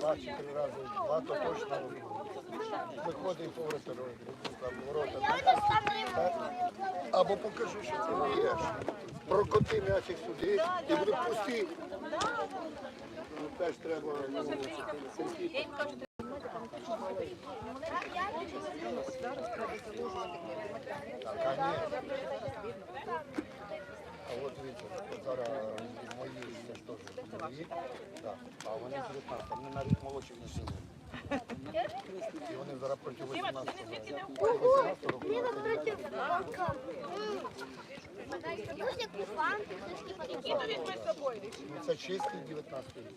Два-чотири рази, два виходить по вратарю, ворота. Або покажи, що ти вмієш. Прокоти м'ячик сюди і буде. Ну, теж треба ну, а ні. А от дивіться, от зараз мої це ж теж так, а вони 19, вони навіть молодші не сили. І вони зараз проти 18 18 року. Ну, Це чистий 19 рік.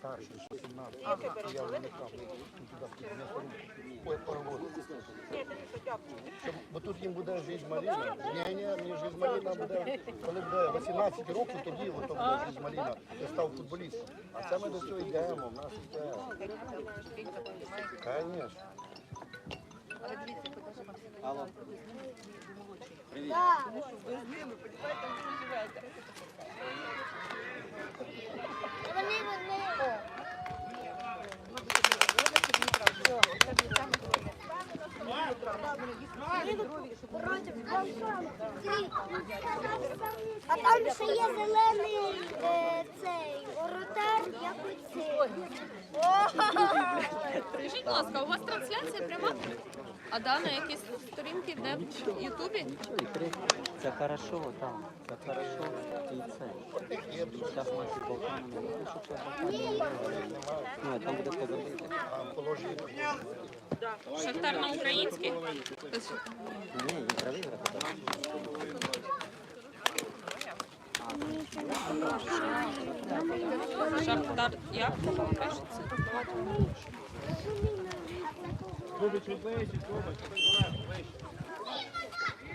Старший, 17. Я виникав. Ой, порву. Бо тут їм буде жизнь маліна. Ні, ні, мені жизнь маліна буде, коли буде 18 років, тоді ото буде жизнь маліна. Я став футболістом. А це ми до цього йдемо, в нас йде. Звісно. Вони вони. А там ще є зелений е, цей воротар, як оцей. Скажіть, будь ласка, у вас трансляція пряма? А да, на якісь сторінки, де в Ютубі? Це хорошо, так. Це хорошо. І це. Зараз наші Балкани не Балкани. Ну, там буде позабити. Шахтар на український? Ні, їм треба виграти. Шахтар як Зубич ближче, далеко, ближче.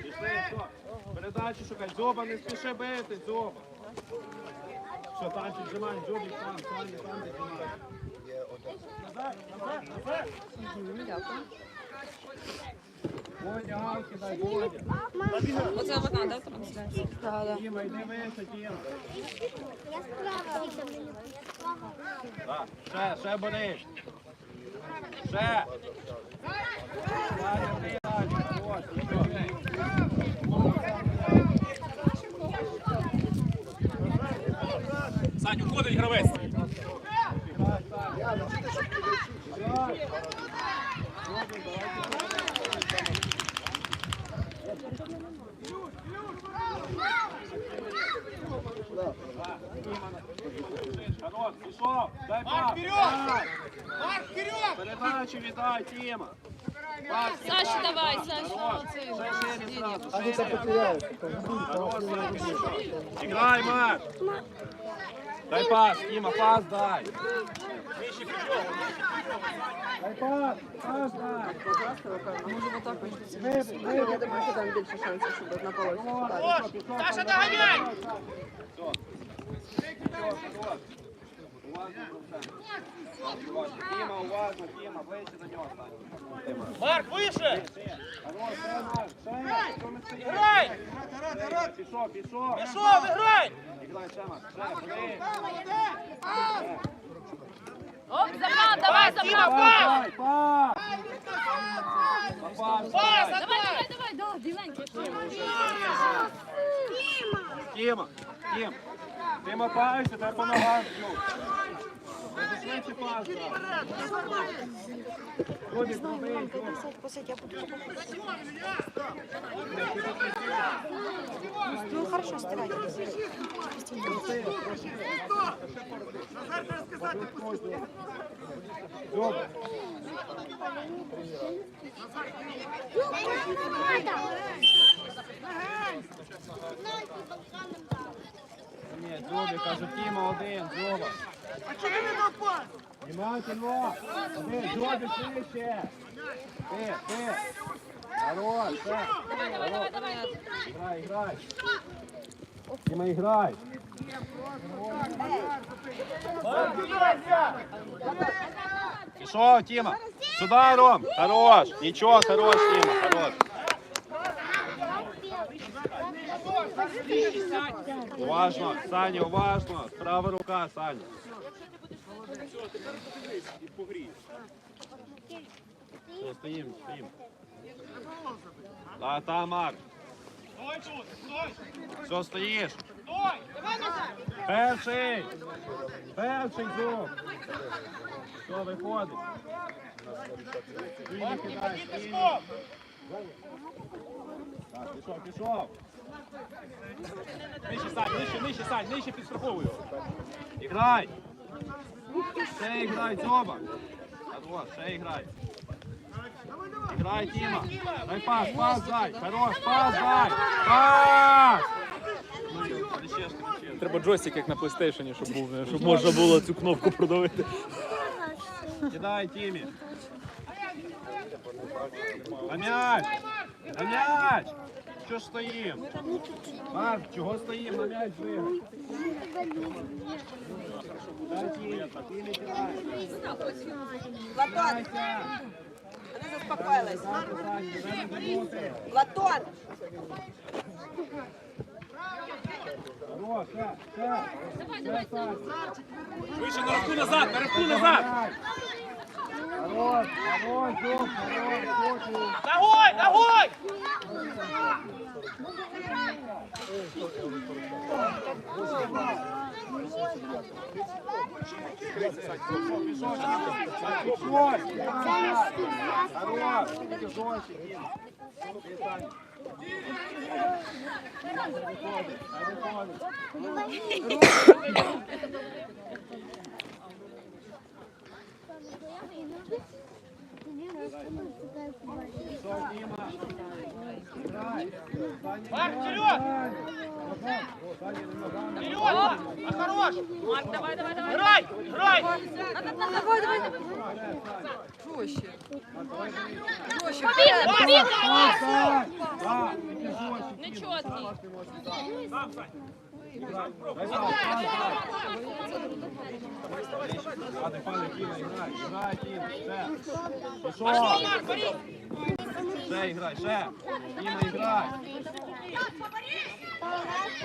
Пішли, що? Передачу шукай. Зоба, не спіши бити, зоба. Що, танчик зжимай, зубик, там, там, там, де зжимай. Водя, дай, Водя. Оце вона, да, трансляція? Так, так. Діма, йди вище, Діма. Я справа. Так, ще, ще бери. Все. Сань, уходить гравець. Хорош, пішов, дай вперед! Марк, вперед! Передачу віддай, Тіма. Саша, давай, Саша, А шире. потеряєш. Марк. Дай пас, Тіма, пас дай. Дай пас, пас дай. Я думаю, що там більше шансів, щоб на полосі. Саша, доганяй! Тіма, уважно, Тіма, ближче до нього стань. Марк, вище! Хорош, ще, Марк, ще. Що ми стоїмо? Грай! Пішов, пішов. Пішов, грай! Іграй, ще, Марк. Оп, забрав, давай, забрав. Пас, пас! Пас, Пас, дай. Давай, давай, давай, да, біленький. Тіма, Тім, Тіма, пайся, дай по ногам швидше пас дай. Робі, зроби, зроби. Ну, хорошо, стирай. Добре. Ні, Тіма один, Зоба. А чого ти не дав пас? Внимательно. Ти, Джобі, швидше. Ти, ти. Хорош, все. Хорош. Играй, играй. Дима, играй. Пішов, Тима. Сюда, Ром. Хорош. Нічого, хорош, Тима, хорош. Уважно, Саня, уважно. Права рука, Саня. Все, стоїм, стоїм. Да, там, Марк. Стой тут, стой! Все, стоїш. Стой! Давай назад! Перший! Перший зуб! Все, виходить. Не! Так, пішов, пішов. Нижче, Сань, нижче, нижче, Сань, нижче підстраховую. Іграй! Ще іграй, Дзоба! Хорош, ще іграй. Іграй, Тіма. Дай пас, пас, дай. Хорош, пас, дай. Пас! Треба джойстик, як на PlayStation, щоб був, щоб можна було цю кнопку продавити. Кидай, Тімі. На м'яч! На м'яч! Що стоїм? Марк, чого стоїм? На м'яч кидай. Платон, не дай. Платон, Хорош, ще, ще. Ще, Сань. Вище, на раху назад, на раху назад! Хорош, хорош, Зуб, хорош, Зуб. Ногой, ногой! Пішов, Хорош, тільки жорстче, Діма. Ти, Саня. Виходить, хай виходить. Пішов, Діма. Грай. Саня, Марк, грай, вперед! грай. О, Саня, не ногами. Вперед! А хорош! Марк, давай, давай, давай. Грай! Грай! Давай, давай, давай. проще. Побігли, побігли! Сань! Да, Ладно, ще. Іграй, ще. Тіма, іграй.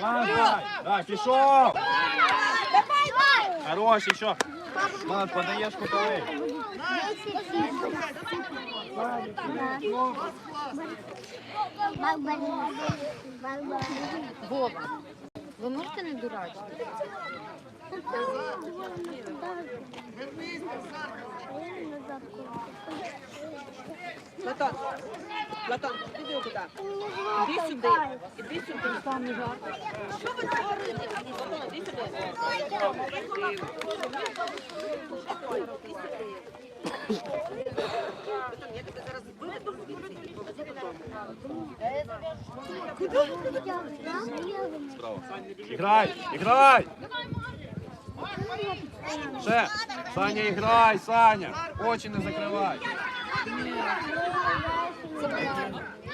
Пас, дай. Дай, пішов. Хорош, еще. Влад, подаєш кутовий. Вова, ви можете не дурачити? Платон, Платон, іди куди? Іди сюди, іди сюди. Там не жарко. Що ви говорите? Іди сюди. Я тебе зараз виведу Іграй, іграй. Ще. Саня, іграй, Саня. Очі не закривай.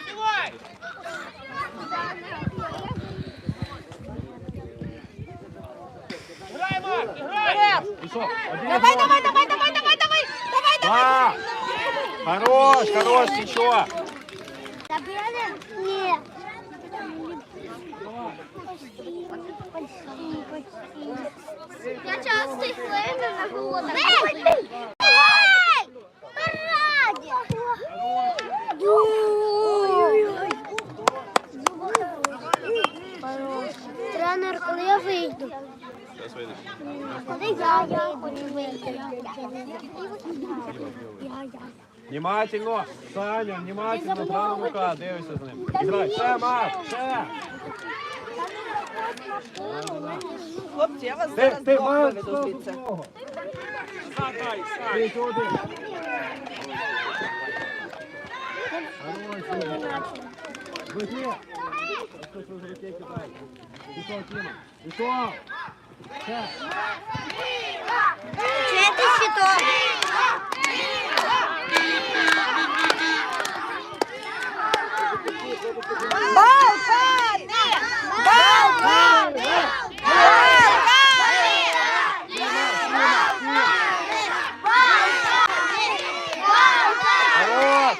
Давай! Грай, Марк, грай! Пішов. Один, Давай, два. давай, давай, давай, давай, давай! Давай, Да. Хорош, хорош, нічого. На голодах. Тренер, коли я вийду? Коли я, я хочу вийти. Я, я. Внимательно, Саня, внимательно, права рука, дивися за ним. Ще, Марк, ще. Хлопці, я вас зараз двох виведу стоп, звідси. ногу. Назад дай, Сань! Ти сюди. Хорош, Діма. Вихи. Що ж ви з руки кидаєте? Пішов, Тіма. Пішов. Чи ти щитом? Балкани! Балкани! Хорош!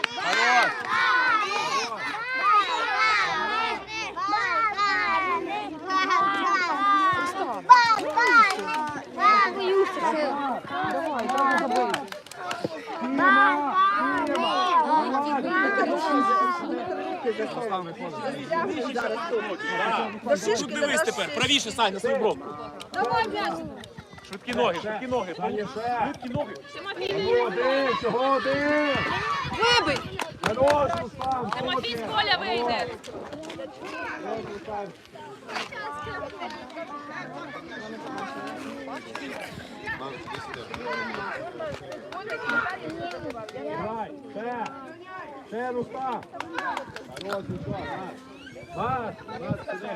Хорош! Щоб не вис тепер, правіше стань на свою бровку. Швидкі ноги, швидкі ноги. Швидкі ноги. Один, чого один? Вибий! Хорош, Руслан! Тимофій з поля вийде. Грай, ще! Ще, Руслан! Хорош, Руслан! Маш, Маш, сюди!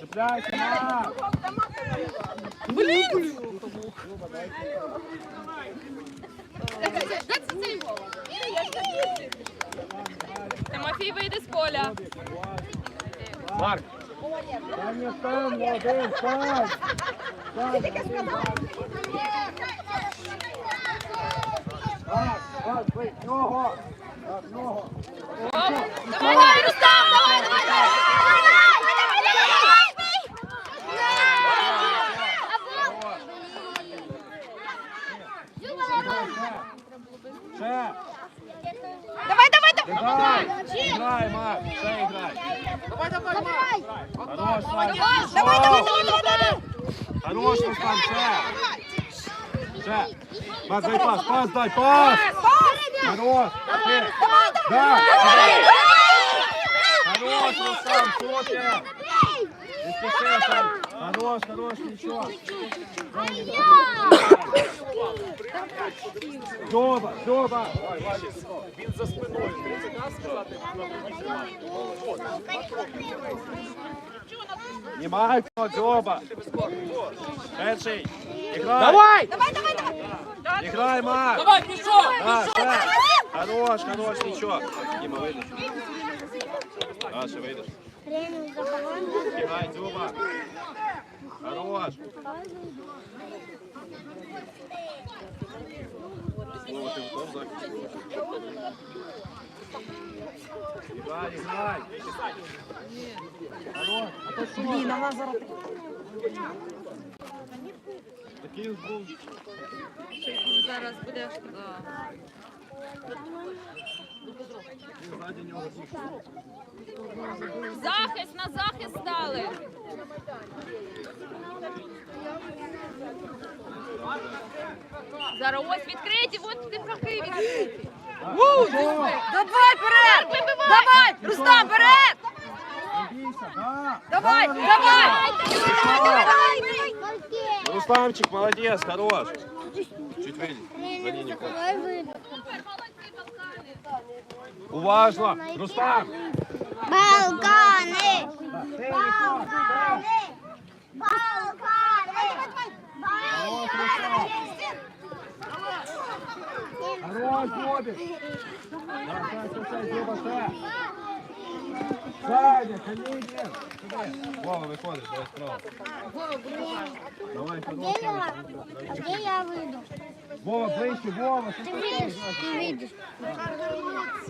Чіпляйся, Маш! Тимофій вийде з поля. Марк! Там не стань, один, стань! Марк, Марк, бий, ногу! Так, ногу! Давай, давай, Рустам, давай, давай, давай! Ще! Давай, давай, давай! Играй! Играй, Марк! Ще играй! Давай! Хорош, Марк! Давай, давай, давай, давай! Хорош, Руслан, ще! Ще! Марк, дай пас, пас дай, пас! Хорош! Да! Хорош, Руслан, що? Не спеши, там! Хорош, хорош, нічого! Доба, доба! Він за спиною. Дивіться, нас сказати, Знімай, Дзьоба! Перший! Іграй! Давай! Давай, давай, давай! Іграй, Марк! Давай, пішов! А, ще! Хорош, хорош, нічого! Діма, вийдеш. А, ще вийдеш. Іграй, Дзюба! Хорош! Слово, ти готов! Хорош! А? Блін, ага, зараз. Такий був. Зараз нього пішов. Захист на захист стали. Зараз ось відкриті, от ти фахи відкриті. Давай вперед! Давай! Рустам, вперед! Давай! Давай! Рустамчик, молодец, хорош. Чуть выйди. За линию. Уважно. Рустам. Балкани! Балкани! Балкани! Хорош, Бобик. Давай, давай, давай, давай, давай. Саня, Калинин. Сюди. Вова, виходиш, давай справа. Давай, хорош. А де я вийду? Вова, ближче, Вова. що Ти ти вийдеш, робиш? ти вийдеш.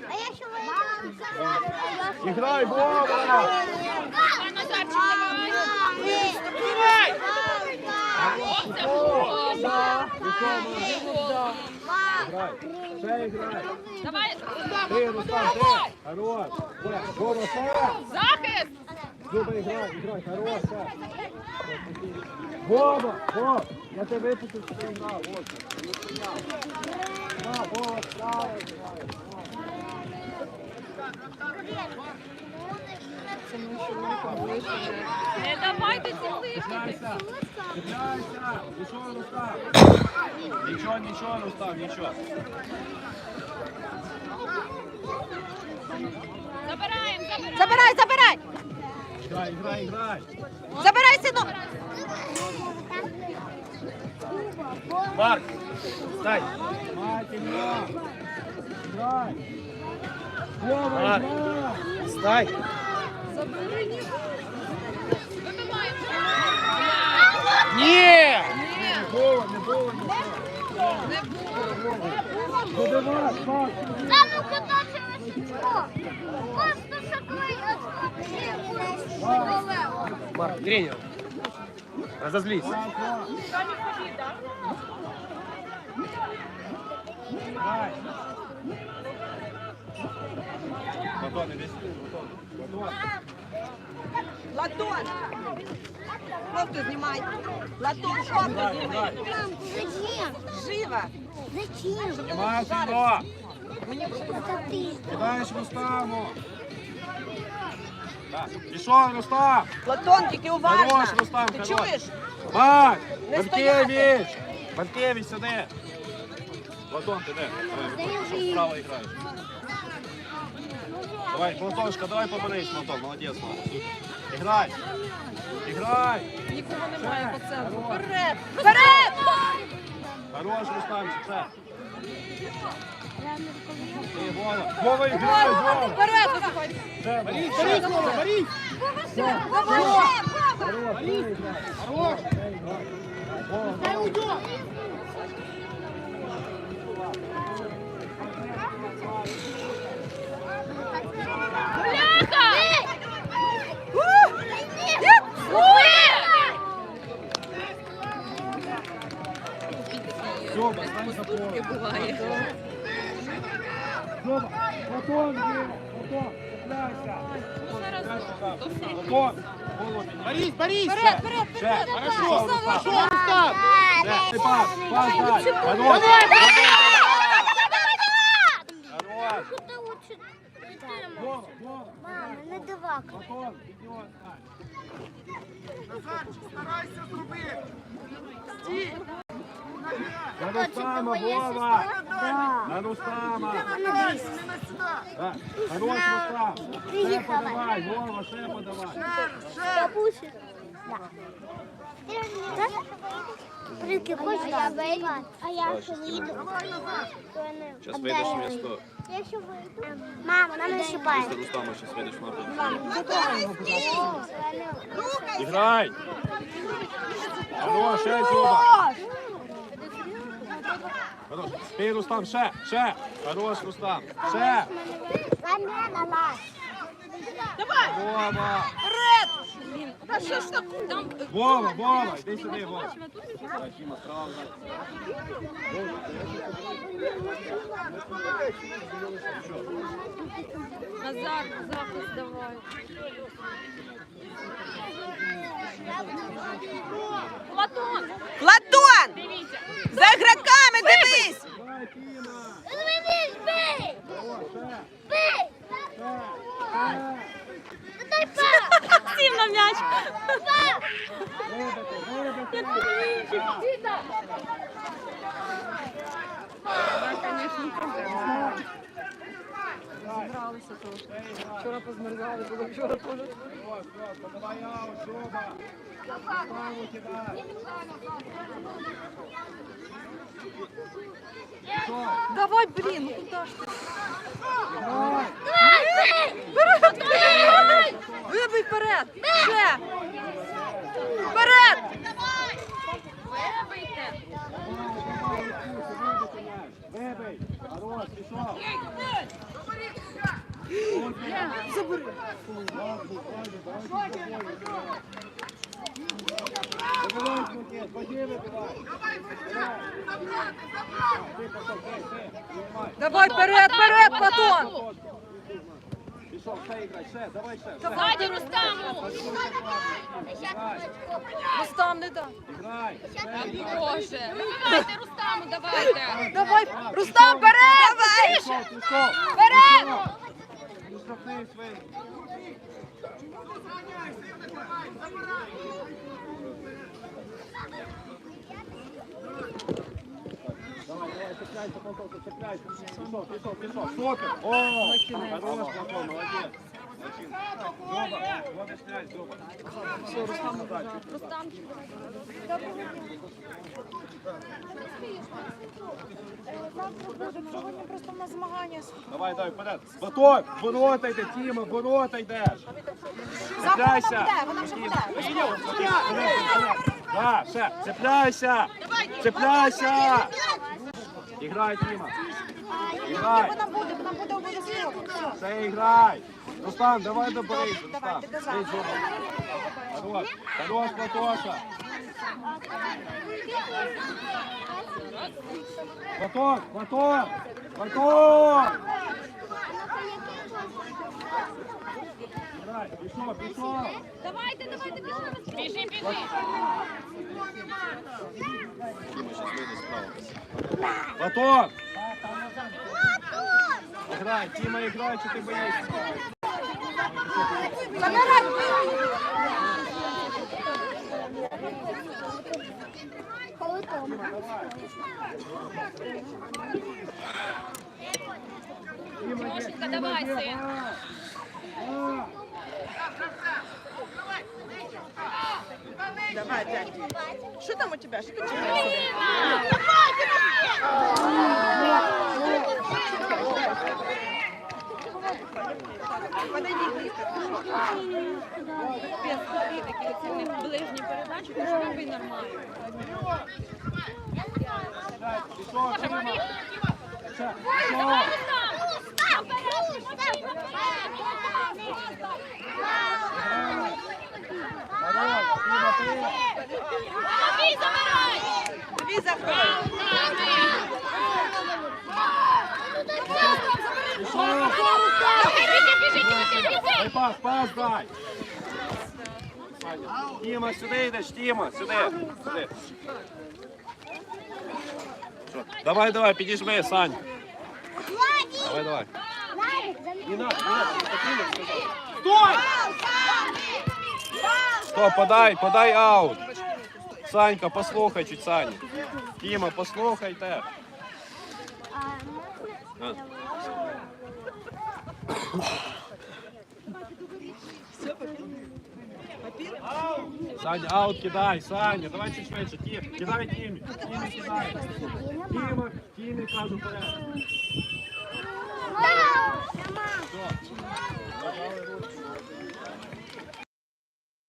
А я ще вийду. Играй, Вова. Давай, Назарчик, Играй. Ще играй. Давай, Ты, Рустам, ты. Хорош. Вова, ще. захист. Зуба, играй, играй, хорош. ще. Вова, Вова, я тебе випустив, що ти грав. Вот. На, Вова, справа грає. Не давайте ці. Нічого, Рустам. Нічого, нічого, Рустам, нічого. Забираємо, забираємо. Забирай, забирай! Грай, грай, грай. Забирай, синок! Марк, стай. Марк, стай. Ні! Не було, не було, не було. Ну давай, Марк. Та ну куди це очко? Просто шоколад очко. Марк, тренер. Разозлись. Давай. Батон, иди сюда. Батон. Латон! Кофту знімай! Латон, кофту знімай! Зачем? Живо! Зачем? Снимай сюда. Это ты. Кидаєш Рустаму. Так. Пішов, Рустам. Платон, тільки уважно! Хорош, Рустам, Ти хорош. чуєш? Марк, Не Банкевич. Банкевич сюди. Платон, ти де? Давай, Держи. Справа граєш. Давай, Платоншка, давай поберись, Платон, молодець. Іграй. Іграй. Нікого немає по центру. Вперед! Вперед! Хорош, Рустамчик, все. Ти, Вова. Вова, іграй, Вова. Вперед! виступай! Борись, борись, Вова, борись. Хорош. Зоба, стань за поле. Буває. Платон, голову піднімай. Борись, борись. Вперед, вперед, вперед! Хорошо, Рустам. Рустам! Ти пас, пас дай. Хорош. Хорош. Ти лучше Мама, не дивак. Платон, піднімай. На Рустама, Вова! На Рустама! Да. Хорош, Рустам! Ще подавай, Вова, ще подавай! Бабуся. Да. Прики, хочеш я вийду? А я ще вийду. Сейчас вийдеш місто. Я ще вийду. Мама, нам не щипає. Рустама, зараз вийдеш на Мама, Играй! Хорош, ще Зуба! Хорош, спій, Рустам, ще, ще! Хорош, Рустам, ще! Замена нас. Та що ж таке? Там Вова, Вова, йди сюди, Вова! Назар, захист давай. Платон! Платон! Дивіться. За ігроками дивись! Змінись, бей! Бей! Дай па! Сів на м'яч. Зібралися трошки. Вчора позмерзали, було вчора теж. Давай! Давай, блін, ну куди ж ти? Вибий вперед! Ще! Вперед! Вибийте! Вибий! Хорош, пішов! Забери! Давай вперед, вперед, Платон! Пішов, іграй, давай! Рустаму! Рустам, не дай! іграй! Боже! Вибивайте Рустаму, давайте! Давай, Рустам, вперед! Давай! ти пішов! Вперед! не штрафний Забирай! Давай, давай, цепляйся, Полтавка, цепляйся. Пішов, пішов, пішов. Супер. О, хорош, Платон, молодець. Давай, давай, вперед. Батон, ворота йде, Тіма, ворота йдеш. Цепляйся. Вона вже буде. Цепляйся. Цепляйся. Іграй, Тіма. Іграй. Вона буде, вона буде обов'язково. Все. Іграй. Рустам, давай доберись, Рустам. Давай, ти. Ей, Хорош, хорош, Платоша. Платон, Платон, Платон. Пішов, пішов. Давайте, давайте, біжи, біжи. Платон! Играй, Тима, играй, что ты боишься? Тимошенька, давай, сын. Давай, дядь. Що там у тебе? Що ти Подойди близко. Без такі такі оці в них ближні передачі, то ж робить нормально. Пішов, Тима! Ще, пішов! Давай, Тима, ти! Дві захвати. Пішов! Дай пас, пас дай! Тіма, сюди йдеш, Тіма, сюди, сюди. Що? Давай, давай, підіжми, Сань. Давай, давай. Не надо, не надо, спокійно сказав. Стой! Стоп, подай, подай аут. Санька, послухай чуть Саню. Тіма, послухайте. А. Саня, аут кидай, Саня, давай чуть швидше. Тім, кидай Тімі. Тімі кидай. Тіма, Тімі, кажу, вперед. Все.